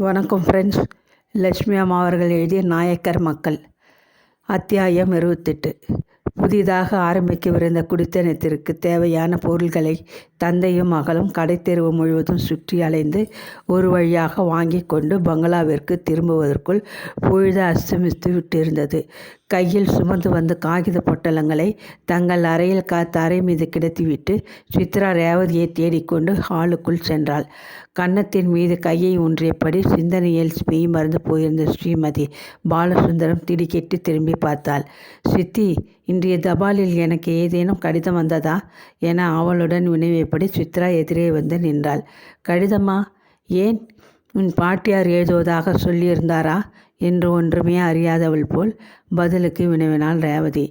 வணக்கம் ஃப்ரெண்ட்ஸ் லட்சுமி அம்மா அவர்கள் எழுதிய நாயக்கர் மக்கள். அத்தியாயம் இருபத்தெட்டு. புதிதாக ஆரம்பிக்கவிருந்த குடித்தனத்திற்கு தேவையான பொருள்களை தந்தையும் மகளும் கடைத்தெருவு முழுவதும் சுற்றி அலைந்து ஒரு வழியாக வாங்கி கொண்டு பங்களாவிற்கு திரும்புவதற்குள் பொழுது அஸ்தமித்து விட்டிருந்தது கையில் சுமந்து வந்த காகித பொட்டலங்களை தங்கள் அறையில் காத்த அறை மீது கிடத்திவிட்டு சித்ரா ரேவதியை தேடிக்கொண்டு ஹாலுக்குள் சென்றாள். கன்னத்தின் மீது கையை ஊன்றியபடி சிந்தனையில் மெய் மறந்து போயிருந்த ஸ்ரீமதி பாலசுந்தரம் திடுக்கிட்டு திரும்பி பார்த்தாள். சித்தி இன்றைய தபாலில் எனக்கு ஏதேனும் கடிதம் வந்ததா? என அவளுடன் வினைவைப்படி சித்ரா எதிரே வந்து நின்றாள். கடிதமா? ஏன்? உன் பாட்டியார் எழுதுவதாக சொல்லியிருந்தாரா? என்று ஒன்றுமே அறியாதவள் போல் பதிலுக்கு வினவினாள் ரேவதி.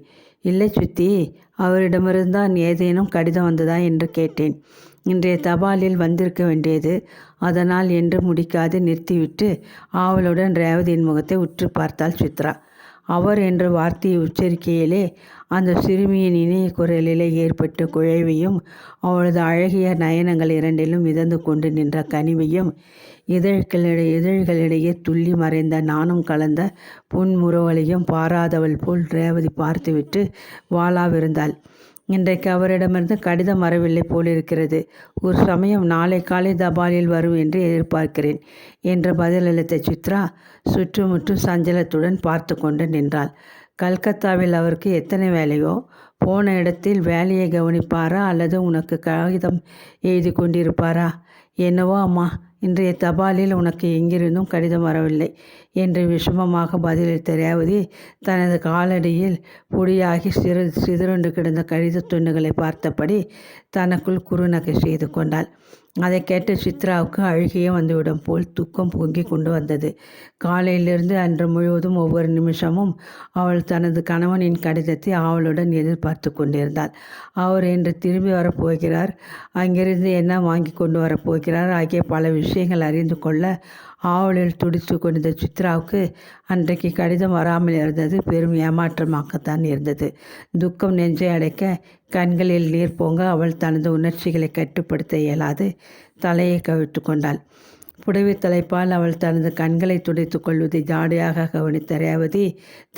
இல்லை சுத்தி அவரிடமிருந்தான் ஏதேனும் கடிதம் வந்ததா? என்று கேட்டேன். இன்றைய தபாலில் வந்திருக்க வேண்டியது. அதனால் என்று முடிக்காது நிறுத்திவிட்டு ஆவலுடன் ரேவதியின் முகத்தை உற்று பார்த்தாள் சித்ரா. அவர் என்ற வார்த்தையை உச்சரிக்கையிலே அந்த சிறுமியின் இணைய குரலிலே ஏற்பட்ட குழைவையும் அவளது அழகிய நயனங்கள் இரண்டிலும் மிதந்து கொண்டு நின்ற கனிவையும் இதழ்களிடையே இதழ்களிடையே துள்ளி மறைந்த நானும் கலந்த புன்முறுவலையும் பாராதவள் போல் ரேவதி பார்த்துவிட்டு வாளாவிருந்தாள் இன்றைக்கு அவரிடமிருந்து கடிதம் வரவில்லை போலிருக்கிறது. ஒரு சமயம் நாளை காலை தபாலில் வரும் என்று எதிர்பார்க்கிறேன் என்று பதிலளித்த சித்ரா சுற்றுமுற்றும் சஞ்சலத்துடன் பார்த்து கொண்டு நின்றாள். கல்கத்தாவில் அவருக்கு எத்தனை வேலையோ? போன இடத்தில் வேலையை கவனிப்பாரா அல்லது உனக்கு காகிதம் எழுதி கொண்டிருப்பாரா? என்னவோ அம்மா இன்றைய தபாலில் உனக்கு எங்கிருந்தும் கடிதம் வரவில்லை என்று விஷமமாக பதிலளித்த ரேவதி தனது காலடியில் பொடியாகி சிறு சிதறுண்டு கிடந்த கடித துண்டுகளை பார்த்தபடி தனக்குள் குறுநகை செய்து கொண்டாள். அதை கேட்ட சித்ராவுக்கு அழுகியே வந்துவிடும் போல் துக்கம் பொங்கி கொண்டு வந்தது. காலையிலிருந்து அன்று முழுவதும் ஒவ்வொரு நிமிஷமும் அவள் தனது கணவனின் கடிதத்தை அவளுடன் எதிர்பார்த்து கொண்டிருந்தாள். அவர் என்று திரும்பி வரப்போகிறார். அங்கிருந்து என்ன வாங்கி கொண்டு வரப்போகிறார் ஆகிய பல விஷயங்கள் அறிந்து கொள்ள ஆவலில் துடித்து கொண்டிருந்த சித்ராவுக்கு அன்றைக்கு கடிதம் வராமல் இருந்தது பெரும் ஏமாற்றமாகத்தான் இருந்தது. துக்கம் நெஞ்சை அடைக்க கண்களில் நீர் பொங்க அவள் தனது உணர்ச்சிகளை கட்டுப்படுத்த இயலாது. தலையை கவிழ்த்து கொண்டாள். புடவை தலைப்பால் அவள் தனது கண்களை துடைத்து கொள்வதை ஜாடையாக கவனித்த ரேவதி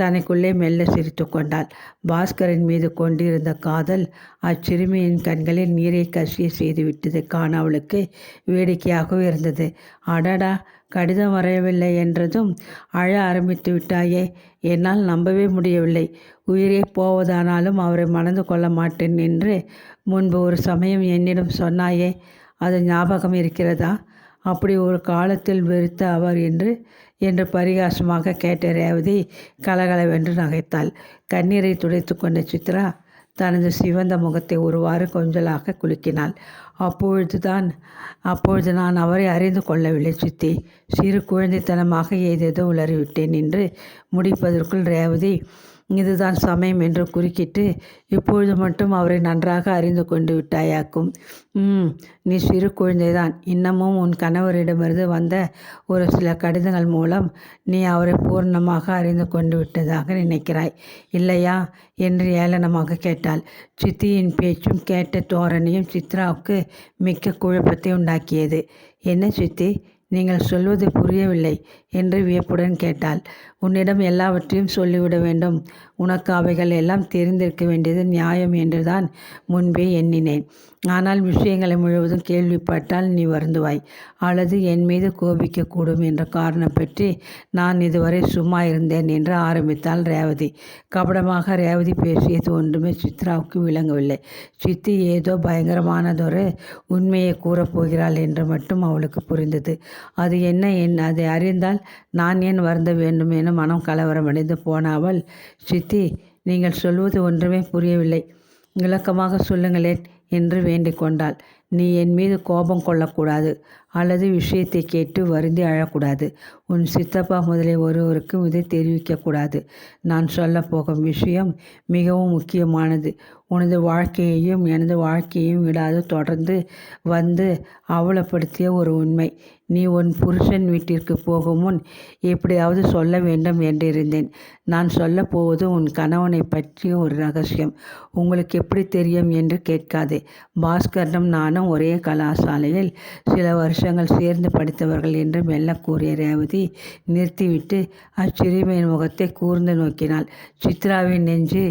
தனக்குள்ளே மெல்ல சிரித்து கொண்டாள். பாஸ்கரின் மீது கொண்டிருந்த காதல் அச்சிறுமியின் கண்களில் நீரை கசிய செய்துவிட்டது காண அவளுக்கு வேடிக்கையாகவும் இருந்தது. அடடா கடிதம் வரையவில்லை என்றதும் அழ ஆரம்பித்து விட்டாயே என்னால் நம்பவே முடியவில்லை. உயிரே போவதானாலும் அவரை மணந்து கொள்ள மாட்டேன் என்று முன்பு ஒரு சமயம் என்னிடம் சொன்னாயே அது ஞாபகம் இருக்கிறதா? அப்படி ஒரு காலத்தில் வெறுத்த அவர் என்று என்று பரிகாசமாக கேட்ட ரேவதி கலகலவென்று நகைத்தாள். கண்ணீரை துடைத்து கொண்ட சித்ரா தனது சிவந்த முகத்தை ஒருவாறு கொஞ்சலாக குலுக்கினாள். அப்பொழுதுதான் அப்பொழுது நான் அவரை அறிந்து கொள்ளவில்லை சித்தி. சிறு குழந்தைத்தனமாக ஏதேதோ உளறிவிட்டேன் என்று முடிப்பதற்குள் ரேவதி இதுதான் சமயம் என்று குறுக்கிட்டு இப்பொழுது மட்டும் அவரை நன்றாக அறிந்து கொண்டு விட்டாயாக்கும். ம் நீ சிறு குழந்தைதான். இன்னமும் உன் கணவரிடமிருந்து வந்த ஒரு சில கடிதங்கள் மூலம் நீ அவரை பூர்ணமாக அறிந்து கொண்டு விட்டதாக நினைக்கிறாய். இல்லையா? என்று ஏளனமாக கேட்டாள். சித்தியின் பேச்சும் கேட்ட தோரணையும் சித்ராவுக்கு மிக்க குழப்பத்தை உண்டாக்கியது. என்ன சித்தி நீங்கள் சொல்வது புரியவில்லை. என்று வியப்புடன் கேட்டாள். உன்னிடம் எல்லாவற்றையும் சொல்லிவிட வேண்டும். உனக்கு அவைகள் எல்லாம் தெரிந்திருக்க வேண்டியது நியாயம் என்றுதான் முன்பே எண்ணினேன். ஆனால் விஷயங்களை முழுவதும் கேள்விப்பட்டால் நீ வருந்துவாய். அல்லது என் மீது கோபிக்கக்கூடும் என்ற காரணம் பற்றி நான் இதுவரை சும்மா இருந்தேன் என்று ஆரம்பித்தாள் ரேவதி. கபடமாக ரேவதி பேசியது ஒன்றுமே சித்ராவுக்கு விளங்கவில்லை. சித்தி ஏதோ பயங்கரமானதொரு உண்மையை கூறப்போகிறாள் என்று மட்டும் அவளுக்கு புரிந்தது. அது என்ன? என் அதை அறிந்தால் நான் ஏன் வருந்த வேண்டும் என மனம் கலவரமடைந்து போன அவள் சித்தி நீங்கள் சொல்வது ஒன்றுமே புரியவில்லை. விளக்கமாக சொல்லுங்களேன் என்று வேண்டிக் கொண்டாள். நீ என் மீது கோபம் கொள்ளக்கூடாது. அல்லது விஷயத்தை கேட்டு வருந்தி அழக்கூடாது. உன் சித்தப்பா முதலிய ஒருவருக்கும் இதை தெரிவிக்கக்கூடாது. நான் சொல்ல போகும் விஷயம் மிகவும் முக்கியமானது. உனது வாழ்க்கையையும் எனது வாழ்க்கையையும் விடாது தொடர்ந்து வந்து அவலப்படுத்திய ஒரு உண்மை. நீ உன் புருஷன் வீட்டிற்கு போகும் முன் எப்படியாவது சொல்ல வேண்டும் என்றிருந்தேன். நான் சொல்ல போவது உன் கணவனை பற்றிய ஒரு ரகசியம். உங்களுக்கு எப்படி தெரியும் என்று கேட்காதே. பாஸ்கரனும் நானும் ஒரே கலாசாலையில் சில வருஷம் வருஷங்கள் சேர்ந்து படித்தவர்கள் என்று மெல்ல கூறிய ரேவதி நிறுத்திவிட்டு அச்சிறுமியின் முகத்தை கூர்ந்து நோக்கினாள். சித்ராவின் நெஞ்சு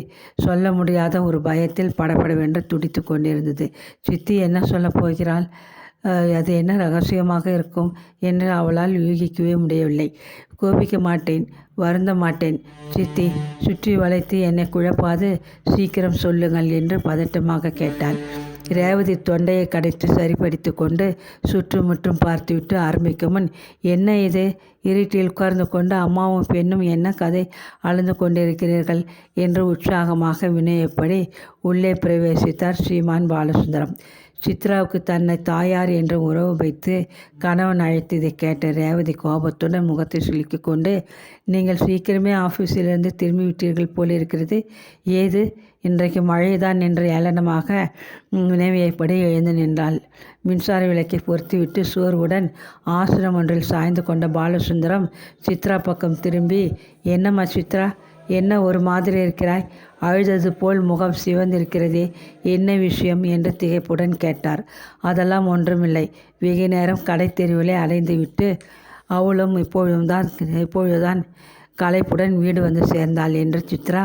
சொல்ல முடியாத ஒரு பயத்தில் படப்படவென்று துடித்து கொண்டிருந்தது. சித்தி என்ன சொல்லப் போகிறாள்? அது என்ன ரகசியமாக இருக்கும் என்று அவளால் யூகிக்கவே முடியவில்லை. கோபிக்க மாட்டேன் வருந்த மாட்டேன். சித்தி சுற்றி வளைத்து என்னை குழப்பாது சீக்கிரம் சொல்லுங்கள் என்று பதட்டமாக கேட்டாள். ரேவதி தொண்டையை கடைத்து சரிப்படுத்தி கொண்டு சுற்றுமுற்றும் பார்த்துவிட்டு ஆரம்பிக்கும் முன் என்ன இது? இருட்டில் உட்கார்ந்து கொண்டு அம்மாவும் பெண்ணும் என்ன கதை அழுந்து கொண்டிருக்கிறீர்கள்? என்று உற்சாகமாக வினயப்படி உள்ளே பிரவேசித்தார் ஸ்ரீமான் பாலசுந்தரம். சித்ராவுக்கு தன்னை தாயார் என்று உறவு வைத்து கணவன் அழைத்ததை கேட்ட ரேவதி கோபத்துடன் முகத்தை சுலுக்கி கொண்டு நீங்கள் சீக்கிரமே ஆஃபீஸிலிருந்து திரும்பி விட்டீர்கள் போல் இருக்கிறது ஏது? இன்றைக்கு மழைதான் என்று ஏளனமாக ம், எழுந்து நின்றாள். மின்சார விளக்கை பொருத்திவிட்டு சோர்வுடன் ஆசிரம் ஒன்றில் சாய்ந்து கொண்ட பாலசுந்தரம் சித்ரா பக்கம் திரும்பி என்னம்மா சித்ரா என்ன ஒரு மாதிரி இருக்கிறாய்? அழுதது போல் முகம் சிவந்திருக்கிறதே என்ன விஷயம்? என்று திகைப்புடன் கேட்டார். அதெல்லாம் ஒன்றுமில்லை. வெகு நேரம் கடை தெருவிலே அலைந்துவிட்டு அவளும் இப்பொழுதுதான் இப்பொழுதுதான் களைப்புடன் வீடு வந்து சேர்ந்தாள் என்று சித்ரா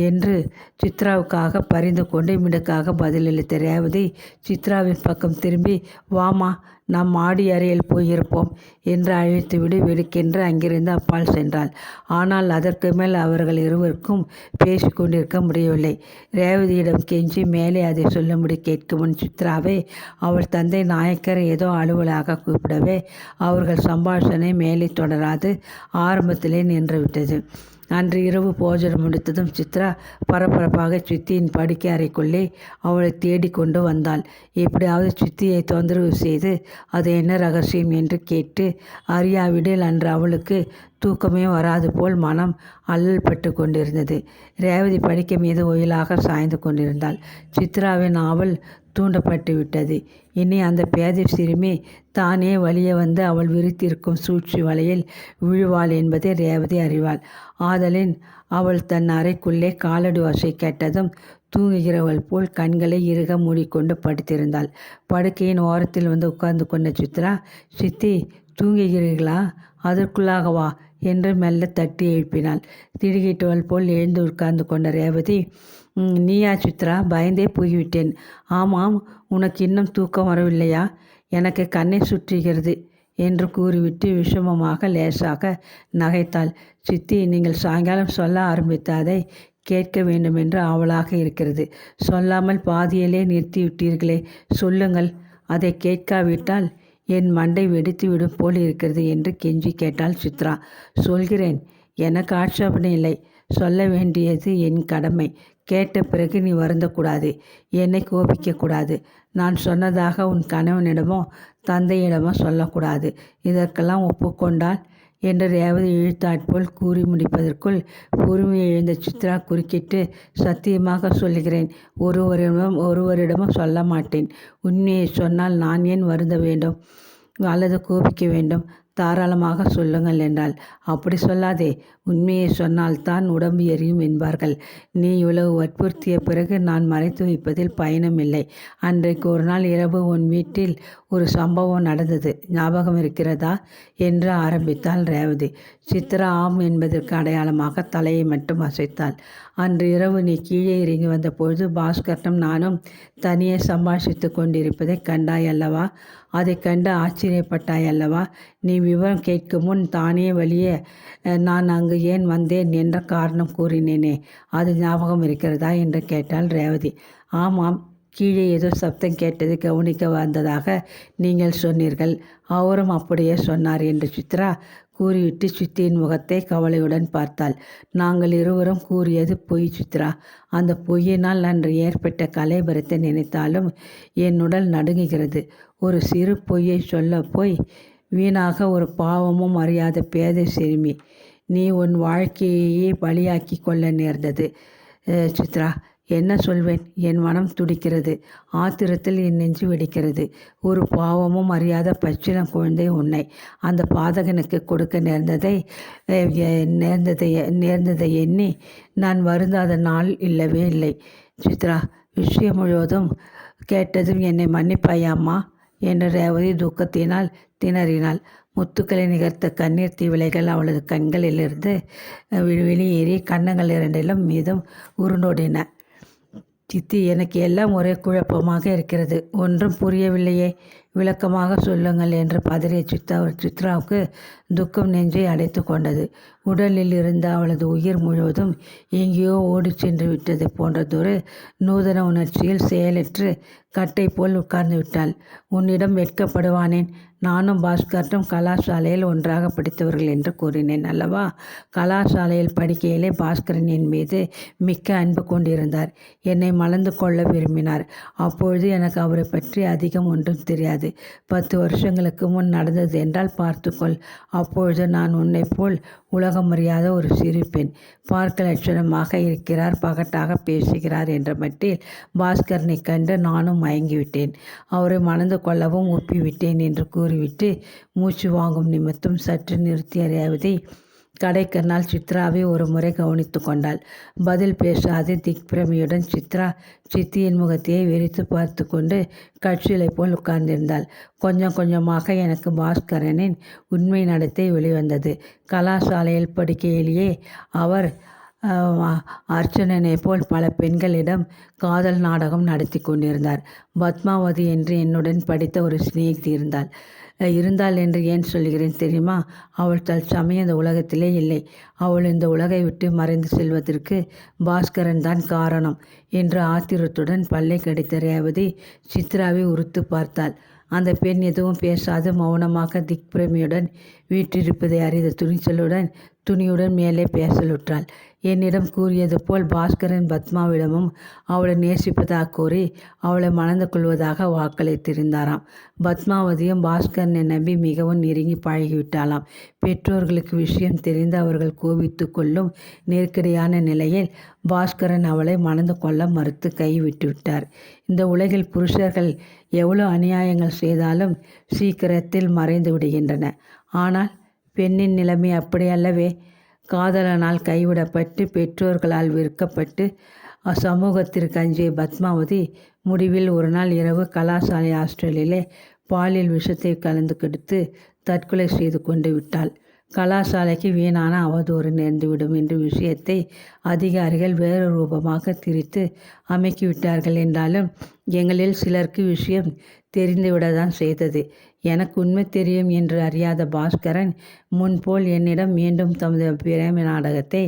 என்று சித்ராவுக்காக பரிந்து கொண்டு மிடுக்காக பதிலளித்த ரேவதி சித்ராவின் பக்கம் திரும்பி வாமா நாம் மாடி அறையில் போயிருப்போம் என்று அழைத்துவிடு வெடுக்கென்று அங்கிருந்து அப்பால் சென்றாள். ஆனால் அதற்கு மேல் அவர்கள் இருவருக்கும் பேசிக்கொண்டிருக்க முடியவில்லை. ரேவதியிடம் கெஞ்சி மேலே அதை சொல்லும்படி கேட்கும் முன் சித்ராவை அவள் தந்தை நாயக்கர் ஏதோ அலுவலாக கூப்பிடவே அவர்கள் சம்பாஷணை மேலே தொடராது ஆரம்பத்திலே நின்றுவிட்டது அன்று இரவு போஜனம் முடித்ததும் சித்ரா பரபரப்பாக சித்தியின் படுக்கை அறைக்குள்ளே அவளை தேடிக்கொண்டு வந்தாள். எப்படியாவது சித்தியை தொந்தரவு செய்து அது என்ன ரகசியம் என்று கேட்டு அறியாவிடில் அன்று அவளுக்கு தூக்கமே வராது போல் மனம் அல்லல் பட்டு கொண்டிருந்தது. ரேவதி படிக்க மீது ஒயிலாக சாய்ந்து கொண்டிருந்தாள். சித்ராவின் ஆவல் தூண்டப்பட்டு விட்டது. இனி அந்த பேதை சிறுமி தானே வழியே வந்து அவள் விரித்திருக்கும் சூழ்ச்சி வலையில் விழுவாள் என்பதை ரேவதி அறிவாள். ஆதலின் அவள் தன் அறைக்குள்ளே காலடி ஓசை கேட்டதும் தூங்குகிறவள் போல் கண்களை இறுக மூடிக்கொண்டு படுத்திருந்தாள். படுக்கையின் ஓரத்தில் வந்து உட்கார்ந்து கொண்ட சித்ரா சித்தி தூங்குகிறீர்களா? அதற்குள்ளாகவா என்று மெல்ல தட்டி எழுப்பினாள். திடுகிட்டவள் போல் எழுந்து உட்கார்ந்து கொண்ட ரேவதி நீயா சித்ரா பயந்தே போய்விட்டேன். ஆமாம் உனக்கு இன்னும் தூக்கம் வரவில்லையா? எனக்கு கண்ணை சுற்றுகிறது என்று கூறிவிட்டு விஷமமாக லேசாக நகைத்தாள். சித்தி நீங்கள் சாயங்காலம் சொல்ல ஆரம்பித்த அதை கேட்க வேண்டுமென்று ஆவலாக இருக்கிறது. சொல்லாமல் பாதியிலே நிறுத்திவிட்டீர்களே சொல்லுங்கள். அதை கேட்காவிட்டால் என் மண்டை வெடித்து விடும் போல் இருக்கிறது என்று கெஞ்சி கேட்டாள் சித்ரா. சொல்கிறேன் எனக்கு ஆட்சேபனை இல்லை. சொல்ல வேண்டியது என் கடமை. கேட்ட பிறகு நீ வருந்தக்கூடாது. என்னை கோபிக்கக்கூடாது. நான் சொன்னதாக உன் கணவனிடமோ தந்தையிடமோ சொல்லக்கூடாது. இதற்கெல்லாம் ஒப்புக்கொண்டால் என்று ரேவதி இழுத்தாற்போல் கூறி முடிப்பதற்குள் பொறுமை எழுந்த சித்ரா குறுக்கிட்டு சத்தியமாக சொல்கிறேன் ஒருவரிடமும் ஒருவரிடமும் சொல்ல மாட்டேன். உண்மையை சொன்னால் நான் ஏன் வருந்த வேண்டும்? அல்லது கோபிக்க வேண்டும்? தாராளமாக சொல்லுங்கள் என்றாள். அப்படி சொல்லாதே. உண்மையை சொன்னால்தான் உடம்பு எரியும் என்பார்கள். நீ இவ்வளவு வற்புறுத்திய பிறகு நான் மறைத்து வைப்பதில் பயணமில்லை அன்றைக்கு ஒரு நாள் இரவு உன் வீட்டில் ஒரு சம்பவம் நடந்தது. ஞாபகம் இருக்கிறதா? என்று ஆரம்பித்தாள் ரேவதி. சித்ரா ஆம் என்பதற்கு அடையாளமாக தலையை மட்டும் அசைத்தாள். அன்று இரவு நீ கீழே இறங்கி வந்தபொழுது பாஸ்கரனும் நானும் தனியே சம்பாஷித்து கொண்டிருப்பதை கண்டாய் அல்லவா? அதை கண்டு ஆச்சரியப்பட்டாய் அல்லவா? நீ விவரம் கேட்கும் முன் தானே வழியே நான் அங்கு ஏன் வந்தேன் என்ற காரணம் கூறினேனே. அது ஞாபகம் இருக்கிறதா என்று கேட்டாள் ரேவதி. ஆமாம் கீழே ஏதோ சப்தம் கேட்டது கவனிக்க வந்ததாக நீங்கள் சொன்னீர்கள். அவரும் அப்படியே சொன்னார் என்று சித்ரா கூறிவிட்டு சித்தியின் முகத்தை கவலையுடன் பார்த்தாள். நாங்கள் இருவரும் கூறியது பொய் சித்ரா. அந்த பொய்யினால் அன்று ஏற்பட்ட கலைபரத்தை நினைத்தாலும் என் உடல் நடுங்குகிறது. ஒரு சிறு பொய்யை சொல்ல போய் வீணாக ஒரு பாவமும் அறியாத பேதை சிறுமி. நீ உன் வாழ்க்கையையே பலியாக்கி கொள்ள நேர்ந்தது. சித்ரா என்ன சொல்வேன்? என் மனம் துடிக்கிறது. ஆத்திரத்தில் என் நெஞ்சு வெடிக்கிறது. ஒரு பாவமும் அறியாத பச்சிளம் குழந்தை உன்னை அந்த பாதகனுக்கு கொடுக்க நேர்ந்ததை நேர்ந்ததை நேர்ந்ததை எண்ணி நான் வருந்தாத நாள் இல்லவே இல்லை. சித்ரா விஷயம் முழுவதும் கேட்டதும் என்னை மன்னிப்பாயாம்மா என்று ரேவதி துக்கத்தினால் திணறினாள். முத்துக்களை நிகர்த்த கண்ணீர் தீவிளைகள் அவளது கண்களிலிருந்து வெளியேறி கன்னங்கள் இரண்டிலும் மீதும் உருண்டோடின. சித்தி எனக்கு எல்லாம் ஒரே குழப்பமாக இருக்கிறது. ஒன்றும் புரியவில்லையே. விளக்கமாக சொல்லுங்கள் என்று பதறிய சித்தா சித்ராவுக்கு துக்கம் நெஞ்சை அடைத்து கொண்டது. உடலில் இருந்த அவளது உயிர் முழுவதும் எங்கேயோ ஓடி சென்று விட்டது போன்றதொரு நூதன உணர்ச்சியில் செயலற்று கட்டை போல் உட்கார்ந்து விட்டாள். உன்னிடம் வெட்கப்படுவானேன். நானும் பாஸ்கர்ட்டும் கலாசாலையில் ஒன்றாக படித்தவர்கள் என்று கூறினேன் அல்லவா? கலாசாலையில் படிக்கையிலே பாஸ்கரன் என் மீது மிக்க அன்பு கொண்டிருந்தார். என்னை மலர்ந்து கொள்ள விரும்பினார். அப்பொழுது எனக்கு அவரை பற்றி அதிகம் ஒன்றும் தெரியாது. பத்து வருஷங்களுக்கு முன் நடந்தது என்றால் பார்த்துக்கொள். அப்பொழுது நான் உன்னை போல் உலகம் அறியாத ஒரு சிறு பெண். பார்க்க லட்சணமாக இருக்கிறார் பகட்டாக பேசுகிறார் என்ற மட்டில் பாஸ்கரனை கண்டு நானும் மயங்கிவிட்டேன். அவரை மணந்து கொள்ளவும் ஒப்பிவிட்டேன் என்று கூறிவிட்டு மூச்சு வாங்கும் நிமித்தம் சற்று நிறுத்தி அறியாவதை கடைக்கண்ணால் சித்ராவை ஒரு முறை கவனித்து கொண்டாள். பதில் பேசாது திக்பிரமியுடன் சித்ரா சித்தியின் முகத்தையே வெறித்து பார்த்து கொண்டு கட்சியிலை போல் உட்கார்ந்திருந்தாள். கொஞ்சம் கொஞ்சமாக எனக்கு பாஸ்கரனின் உண்மை நடத்தை வெளிவந்தது. கலாசாலையில் படிக்கையிலேயே அவர் அர்ச்சனனை போல் பல பெண்களிடம் காதல் நாடகம் நடத்தி கொண்டிருந்தார். பத்மாவதி என்று என்னுடன் படித்த ஒரு சிநேகிதி இருந்தாள். இருந்தாள் என்று ஏன் சொல்கிறேன் தெரியுமா? அவள் தற்சமயம் இந்த உலகத்திலே இல்லை. அவள் இந்த உலகை விட்டு மறைந்து செல்வதற்கு பாஸ்கரன் தான் காரணம் என்று ஆத்திரத்துடன் பல்லை கடித்த ரேவதி சித்ராவை உறுத்து பார்த்தாள். அந்த பெண் எதுவும் பேசாது மௌனமாக திக்பிரமியுடன் வீற்றிருப்பதை அறிந்த துணிச்சலுடன் துணியுடன் மேலே பேசலுற்றாள் என்னிடம் கூறியது போல் பாஸ்கரன் பத்மாவிடமும் அவளை நேசிப்பதாக கூறி அவளை மணந்து கொள்வதாக வாக்களித்திருந்தாராம். பத்மாவதியும் பாஸ்கரனை நம்பி மிகவும் நெருங்கி பழகிவிட்டாளாம். பெற்றோர்களுக்கு விஷயம் தெரிந்து அவர்கள் கோபித்து கொள்ளும் நெருக்கடியான நிலையில் பாஸ்கரன் அவளை மணந்து கொள்ள மறுத்து கைவிட்டு விட்டார் இந்த உலகில் புருஷர்கள் எவ்வளோ அநியாயங்கள் செய்தாலும் சீக்கிரத்தில் மறைந்து விடுகின்றன. ஆனால் பெண்ணின் நிலைமை அப்படியல்லவே. காதலனால் கைவிடப்பட்டு பெற்றோர்களால் விற்கப்பட்டு சமூகத்திற்கு அஞ்சிய பத்மாவதி முடிவில் ஒரு நாள் இரவு கலாசாலை ஹாஸ்டலிலே பாலியல் விஷத்தை கலந்து கெடுத்து தற்கொலை செய்து கொண்டு விட்டாள். கலாசாலைக்கு வீணான அவதூறு நேர்ந்துவிடும் என்ற விஷயத்தை அதிகாரிகள் வேறு ரூபமாக திரித்து அமைக்கிவிட்டார்கள் என்றாலும் எங்களில் சிலருக்கு விஷயம் தெரிந்துவிடத்தான் செய்தது. எனக்கு உண்மை தெரியும் என்று அறியாத பாஸ்கரன் முன்போல் என்னிடம் மீண்டும் தமது பிரேம நாடகத்தை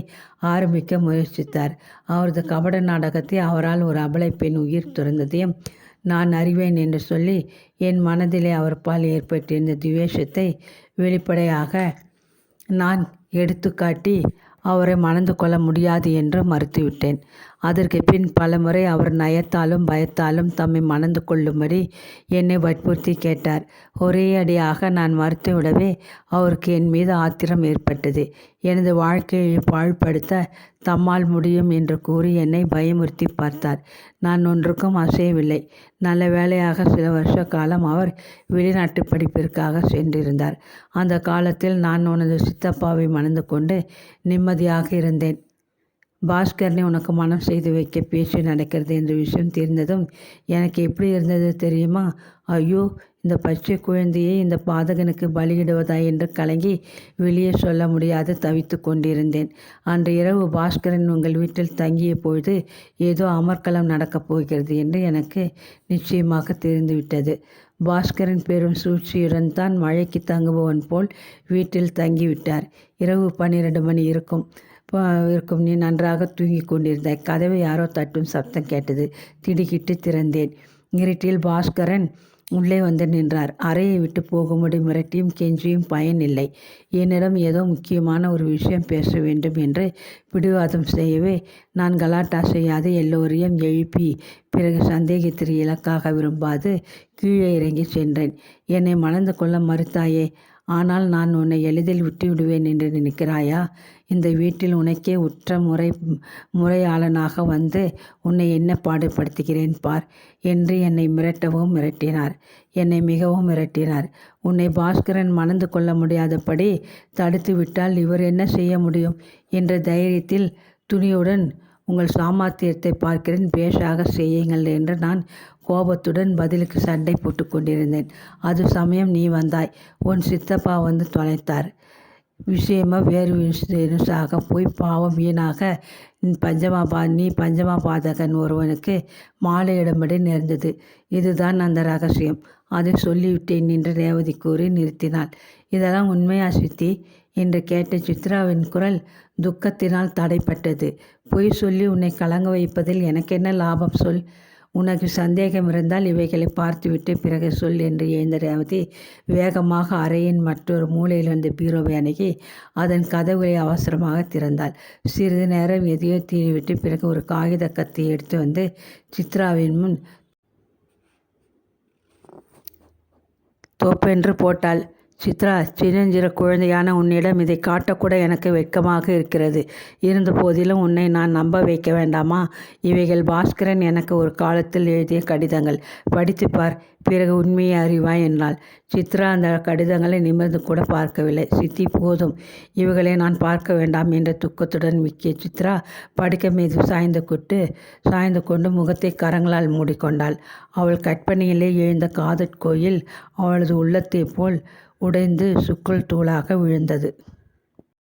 ஆரம்பிக்க முயற்சித்தார். அவரது கபட நாடகத்தை அவரால் ஒரு அபலை பெண் உயிர் துறந்ததையும் நான் அறிவேன் என்று சொல்லி என் மனதிலே அவர் பால் ஏற்பட்டிருந்த துவேஷத்தை வெளிப்படையாக நான் எடுத்துக்காட்டி அவரை மணந்து கொள்ள முடியாது என்று மறுத்துவிட்டேன். அதற்கு பின் பலமுறை அவர் நயத்தாலும் பயத்தாலும் தம்மை மணந்து கொள்ளும்படி என்னை வற்புறுத்தி கேட்டார். ஒரே அடியாக நான் மறுத்துவிடவே அவருக்கு என் மீது ஆத்திரம் ஏற்பட்டது. எனது வாழ்க்கையை பாழ்படுத்த தம்மால் முடியும் என்று கூறி என்னை பயமுறுத்தி பார்த்தார். நான் ஒன்றுக்கும் அசையவில்லை. நல்ல வேலையாக சில வருஷ காலம் அவர் வெளிநாட்டு படிப்பிற்காக சென்றிருந்தார். அந்த காலத்தில் நான் உனது சித்தப்பாவை மணந்து கொண்டு நிம்மதியாக இருந்தேன். பாஸ்கர்னே உனக்கு மனம் செய்து வைக்க பேச்சு நடக்கிறது என்ற விஷயம் தெரிந்ததும் எனக்கு எப்படி இருந்தது தெரியுமா? ஐயோ இந்த பச்சை குழந்தையை இந்த பாதகனுக்கு பலியிடுவதா என்று கலங்கி வெளியே சொல்ல முடியாது தவித்து கொண்டிருந்தேன். அன்று இரவு பாஸ்கரன் உங்கள் வீட்டில் தங்கிய பொழுது ஏதோ அமர்க்கலம் நடக்கப் போகிறது என்று எனக்கு நிச்சயமாக தெரிந்துவிட்டது. பாஸ்கரன் பெரும் சூழ்ச்சியுடன் தான் மழைக்கு தங்குபவன் போல் வீட்டில் தங்கிவிட்டார். இரவு பன்னிரண்டு மணி இருக்கும். இருக்கும் நீ நன்றாக தூங்கிக் கொண்டிருந்தாய். கதவை யாரோ தட்டும் சப்தம் கேட்டது. திடுக்கிட்டு திறந்தேன். இருட்டில் பாஸ்கரன் உள்ளே வந்து நின்றார். அறையை விட்டு போகும்படி மிரட்டியும் கெஞ்சியும் பயனில்லை என்னிடம் ஏதோ முக்கியமான ஒரு விஷயம் பேச வேண்டும் என்று பிடிவாதம் செய்யவே நான் கலாட்டா செய்யாது. எல்லோரையும் எழுப்பி பிறகு சந்தேகத்திற்கு இலக்காக விரும்பாது கீழே இறங்கி சென்றேன். என்னை மணந்து கொள்ள மறுத்தாயே ஆனால் நான் உன்னை எளிதில் விட்டு விடுவேன் என்று நினைக்கிறாயா? இந்த வீட்டில் உனக்கே உற்ற முறை முறையாளனாக வந்து உன்னை என்ன பாடுபடுத்துகிறேன் பார் என்று என்னை மிரட்டவும் மிரட்டினார். என்னை மிகவும் மிரட்டினார். உன்னை பாஸ்கரன் மணந்து கொள்ள முடியாதபடி தடுத்து விட்டால் இவர் என்ன செய்ய முடியும் என்ற தைரியத்தில் துணியுடன் உங்கள் சாமர்த்தியத்தை பார்க்கிறேன் பேஷாக செய்யுங்கள் என்று நான் கோபத்துடன் பதிலுக்கு சண்டை போட்டு கொண்டிருந்தேன். அது சமயம் நீ வந்தாய். உன் சித்தப்பா வந்து தொலைத்தார். விஷயமா வேறு விஷயமாக போய் பாவம் வீணாக. பஞ்சமா பா நீ பஞ்சமா பாதகன் ஒருவனுக்கு மாலையிடும்படி நேர்ந்தது. இதுதான் அந்த ரகசியம். அதை சொல்லிவிட்டேன் என்று ரேவதி கூறி நிறுத்தினாள். இதெல்லாம் உண்மையா சித்தி என்று கேட்ட சித்ராவின் குரல் துக்கத்தினால் தடைப்பட்டது. பொய் சொல்லி உன்னை கலங்க வைப்பதில் எனக்கு என்ன லாபம் சொல்? உனக்கு சந்தேகம் இருந்தால் இவைகளை பார்த்துவிட்டு பிறகு சொல் என்று எழுந்த வேகமாக அறையின் மற்றொரு மூலையில் இருந்த பீரோவை அணுகி அதன் கதவுகளை அவசரமாக திறந்தாள். சிறிது நேரம் எதையோ தீவிட்டு பிறகு ஒரு காகித கத்தியை எடுத்து வந்து சித்ராவின் முன் தோப்பென்று போட்டாள். சித்ரா சின்னஞ்சிற குழந்தையான உன்னிடம் இதை காட்டக்கூட எனக்கு வெட்கமாக இருக்கிறது. இருந்த போதிலும் உன்னை நான் நம்ப வைக்க வேண்டாமா? இவைகள் பாஸ்கரன் எனக்கு ஒரு காலத்தில் எழுதிய கடிதங்கள். படித்துப்பார் பிறகு உண்மையை அறிவாய் என்றாள். சித்ரா அந்த கடிதங்களை நிமிர்ந்து கூட பார்க்கவில்லை. சித்தி போதும். இவைகளை நான் பார்க்க வேண்டாம் என்ற துக்கத்துடன் மிக்கிய சித்ரா படுக்க மீது சாய்ந்து கொட்டு. சாய்ந்து கொண்டு முகத்தை கரங்களால் மூடிக்கொண்டாள். அவள் கற்பனையிலே எழுந்த காதற் கோயில் அவளது உள்ளத்தைப் போல் உடைந்து சுக்குள் தூளாக விழுந்தது.